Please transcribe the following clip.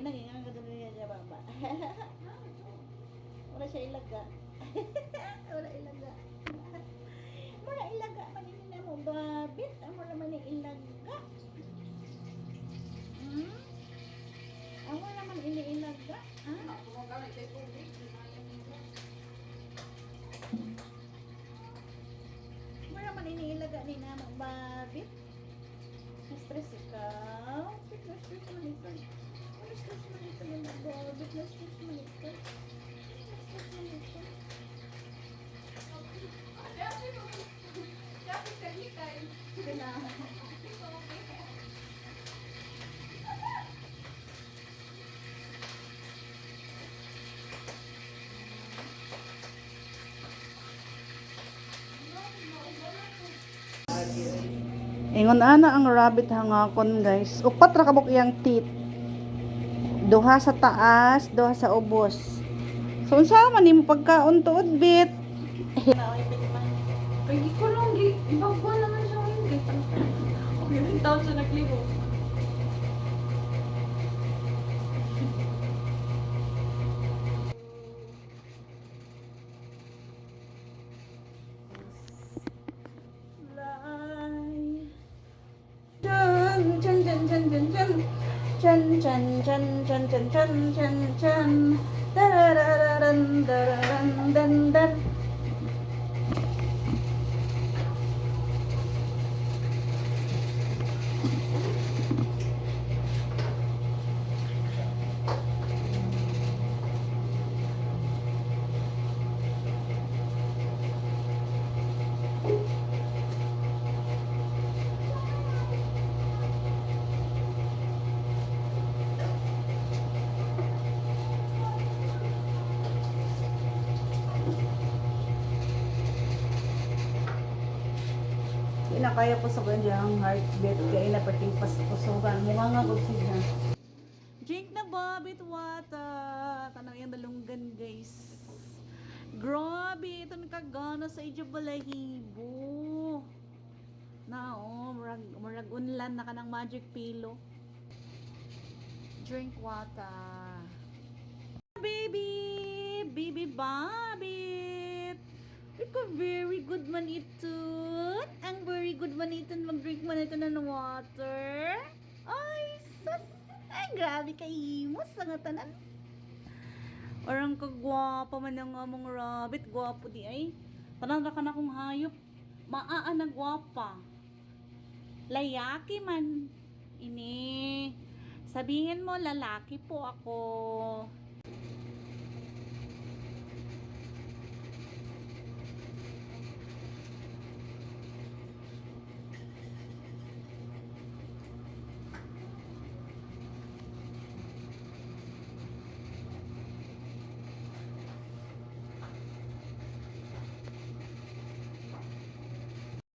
Ay, nangingang ka doon niya baba. Wala siya ilaga. Wala ilaga. Wala ilaga. Maninin na mo, babit. Ang wala man ilaga. Hmm? Ang wala man iniilaga. Ha? Wala man iniilaga ni na magbabit. Na-stress ikaw. Bakit na-stress man ikaw? Na-stress man ikaw yung magbabit. Na-stress man ikaw. Na-stress man ikaw. Sila. Ingon ana ang rabbit hangakon guys. Upat ra kabuk iyang teeth. Duha sa taas, duha sa ubos. So unsa man nimo pagkaon tuod bit? Pwede ko lang, di. Ibang yung taon siya nagligo. Chan chan chan chan chan chan chan chan chan chan chan chan chan Darararan, dararan, dan na kaya po sa kanyang heartbeat kaya na pating paspusugan mo nga nga siya. Drink na Bobit water. Tanang yung dalunggan guys. Grabe, ito nakagana sa idyo balahibo. Na oh, murag, murag unlan na ka ng magic pillow. Drink water. Baby! Baby Bobby! Ikaw very good man ito. Ang very good man ito. Mag-drink man ito ng water. Ay, sus. Ay, grabe ka imos. Ang tanan. Orang kagwapa man ang among rabbit. Gwapo di ay. Tanan ra ka na kong hayop. Maa na gwapa. Layaki man. Ini. Sabihin mo, lalaki po ako.